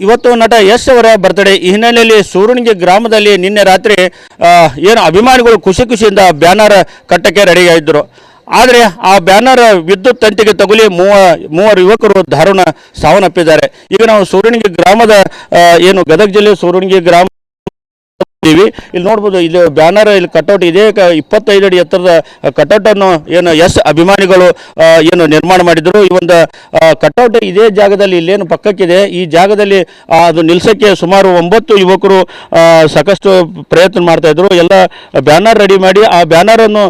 ಇವತ್ತು ನಟ ಯಶ್ ಅವರ ಬರ್ತ್ಡೇ ಈ ಹಿನ್ನೆಲೆಯಲ್ಲಿ ಸೂರಣಿಗೆ ಗ್ರಾಮದಲ್ಲಿ ನಿನ್ನೆ ರಾತ್ರಿ ಏನು ಅಭಿಮಾನಿಗಳು ಖುಷಿ ಖುಷಿಯಿಂದ ಬ್ಯಾನರ್ ಕಟ್ಟಕ್ಕೆ ರೆಡಿಯಾಗಿದ್ದರು ಆದರೆ ಆ ಬ್ಯಾನರ್ ವಿದ್ಯುತ್ ತಂತಿಗೆ ತಗುಲಿ ಮೂವ, ಮೂವರು ಯುವಕರು ದಾರುಣ ಸಾವನ್ನಪ್ಪಿದ್ದಾರೆ. ಈಗ ನಾವು ಸೂರಣಿಗೆ ಗ್ರಾಮದ ಏನು ಗದಗ ಜಿಲ್ಲೆ ಸೂರಣಿಗೆ ಗ್ರಾಮ ಇದ್ದೀವಿ ಇಲ್ಲಿ ನೋಡ್ಬೋದು, ಇಲ್ಲಿ ಬ್ಯಾನರ್, ಇಲ್ಲಿ ಕಟೌಟ್ ಇದೇ ಇಪ್ಪತ್ತೈದು ಅಡಿ ಎತ್ತರದ ಕಟೌಟ್ ಅನ್ನು ಏನು ಎಸ್ ಅಭಿಮಾನಿಗಳು ಏನು ನಿರ್ಮಾಣ ಮಾಡಿದ್ರು. ಈ ಒಂದು ಕಟೌಟ್ ಇದೇ ಜಾಗದಲ್ಲಿ ಇಲ್ಲೇನು ಪಕ್ಕಕ್ಕಿದೆ. ಈ ಜಾಗದಲ್ಲಿ ಅದು ನಿಲ್ಸಕ್ಕೆ ಸುಮಾರು ಒಂಬತ್ತು ಯುವಕರು ಸಾಕಷ್ಟು ಪ್ರಯತ್ನ ಮಾಡ್ತಾ ಇದ್ರು. ಎಲ್ಲ ಬ್ಯಾನರ್ ರೆಡಿ ಮಾಡಿ, ಆ ಬ್ಯಾನರ್ ಅನ್ನು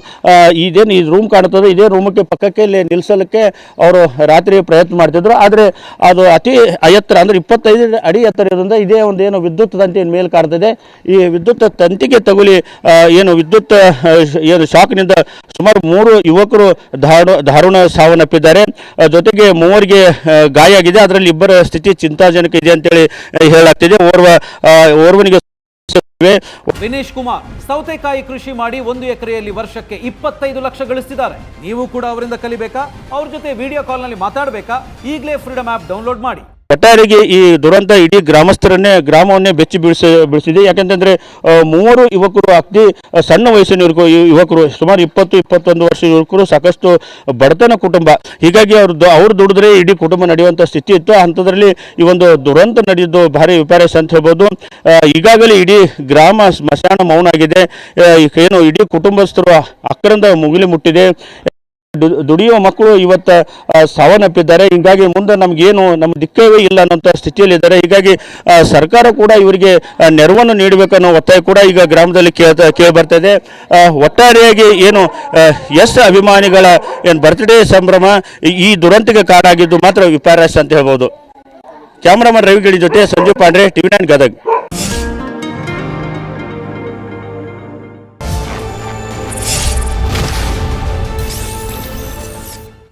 ಇದೇನು ಈ ರೂಮ್ ಕಾಣ್ತದೆ ಇದೇ ರೂಮಕ್ಕೆ ಪಕ್ಕಕ್ಕೆ ಇಲ್ಲಿ ನಿಲ್ಸಲಿಕ್ಕೆ ಅವರು ರಾತ್ರಿ ಪ್ರಯತ್ನ ಮಾಡ್ತಿದ್ರು. ಆದರೆ ಅದು ಅತಿ ಎತ್ತರ ಅಂದ್ರೆ ಇಪ್ಪತ್ತೈದು ಅಡಿ ಎತ್ತರ ಇರೋದ್ರಿಂದ ಇದೇ ಒಂದು ಏನು ವಿದ್ಯುತ್ ತಂತಿ ಮೇಲೆ ಕಾಣ್ತದೆ. ಈ ತಂತಿಗೆ ತಗುಲಿ ಏನು ವಿದ್ಯುತ್ ಏನು ಶಾಕ್ನಿಂದ ಸುಮಾರು ಮೂರು ಯುವಕರು ದಾರು ದಾರುಣ ಸಾವನ್ನಪ್ಪಿದ್ದಾರೆ. ಜೊತೆಗೆ ಮೂವರಿಗೆ ಗಾಯ ಆಗಿದೆ ಅದರಲ್ಲಿ ಇಬ್ಬರ ಸ್ಥಿತಿ ಚಿಂತಾಜನಕ ಇದೆ ಅಂತೇಳಿ ಹೇಳಲಾಗ್ತಿದೆ. ಓರ್ವ ಓರ್ವನಿಗೆ ವಿನೇಶ್ ಕುಮಾರ್, ಸೌತೆಕಾಯಿ ಕೃಷಿ ಮಾಡಿ ಒಂದು ಎಕರೆಯಲ್ಲಿ ವರ್ಷಕ್ಕೆ ಇಪ್ಪತ್ತೈದು ಲಕ್ಷ ಗಳಿಸ್ತಿದ್ದಾರೆ. ನೀವು ಕೂಡ ಅವರಿಂದ ಕಲಿಬೇಕಾ? ಅವ್ರ ಜೊತೆ ವಿಡಿಯೋ ಕಾಲ್ನಲ್ಲಿ ಮಾತಾಡಬೇಕಾ? ಈಗಲೇ ಫ್ರೀಡಮ್ ಆ್ಯಪ್ ಡೌನ್ಲೋಡ್ ಮಾಡಿ. ಒಟ್ಟಾರೆಗೆ ಈ ದುರಂತ ಇಡೀ ಗ್ರಾಮಸ್ಥರನ್ನೇ, ಗ್ರಾಮವನ್ನೇ ಬೆಚ್ಚಿ ಬೀಳಿಸಿ, ಬೀಳಿಸಿದೆ. ಯಾಕೆಂತಂದ್ರೆ ಮೂವರು ಯುವಕರು ಅತಿ ಸಣ್ಣ ವಯಸ್ಸಿನ ಯುವಕರು ಸುಮಾರು ಇಪ್ಪತ್ತು, ಇಪ್ಪತ್ತೊಂದು ವರ್ಷ ಯುವಕರು ಸಾಕಷ್ಟು ಬಡತನ ಕುಟುಂಬ. ಹೀಗಾಗಿ ಅವ್ರು ಅವ್ರು ದುಡಿದ್ರೆ ಇಡೀ ಕುಟುಂಬ ನಡೆಯುವಂಥ ಸ್ಥಿತಿ ಇತ್ತು. ಅಂಥದ್ರಲ್ಲಿ ಈ ಒಂದು ದುರಂತ ನಡೆದಿದ್ದು ಭಾರಿ ವಿಪರ್ಯಾಸ ಅಂತ ಹೇಳ್ಬೋದು. ಈಗಾಗಲೇ ಇಡೀ ಗ್ರಾಮ ಸ್ಮಶಾನ ಮೌನ ಆಗಿದೆ. ಏನು ಇಡೀ ಕುಟುಂಬಸ್ಥರು ಅಕ್ಕರಿಂದ ಮುಗಿಲಿ ಮುಟ್ಟಿದೆ. ದುಡಿಯುವ ಮಕ್ಕಳು ಇವತ್ತ ಸಾವನ್ನಪ್ಪಿದ್ದಾರೆ. ಹೀಗಾಗಿ ಮುಂದೆ ನಮಗೇನು ನಮ್ಮ ದಿಕ್ಕವೇ ಇಲ್ಲ ಅನ್ನೋಂಥ ಸ್ಥಿತಿಯಲ್ಲಿದ್ದಾರೆ. ಹೀಗಾಗಿ ಸರ್ಕಾರ ಕೂಡ ಇವರಿಗೆ ನೆರವನ್ನು ನೀಡಬೇಕನ್ನೋ ಒತ್ತಾಯ ಕೂಡ ಈಗ ಗ್ರಾಮದಲ್ಲಿ ಕೇಳ್ತಾ, ಕೇಳಿ ಬರ್ತಾ ಇದೆ ಒಟ್ಟಾರೆಯಾಗಿ ಏನು ಎಸ್ ಅಭಿಮಾನಿಗಳ ಏನು ಬರ್ತ್ಡೇ ಸಂಭ್ರಮ, ಈ- ದುರಂತಕ್ಕೆ ಕಾರಣ ಆಗಿದ್ದು ಮಾತ್ರ ವಿಪರ್ಯಾಸ ಅಂತ ಹೇಳ್ಬೋದು. ಕ್ಯಾಮ್ರಾಮನ್ ರವಿಗಿಳಿ ಜೊತೆ ಸಂಜೀವ್ ಪಾಂಡ್ರೆ, ಟಿವಿ ನೈನ್ ಗದಗ್.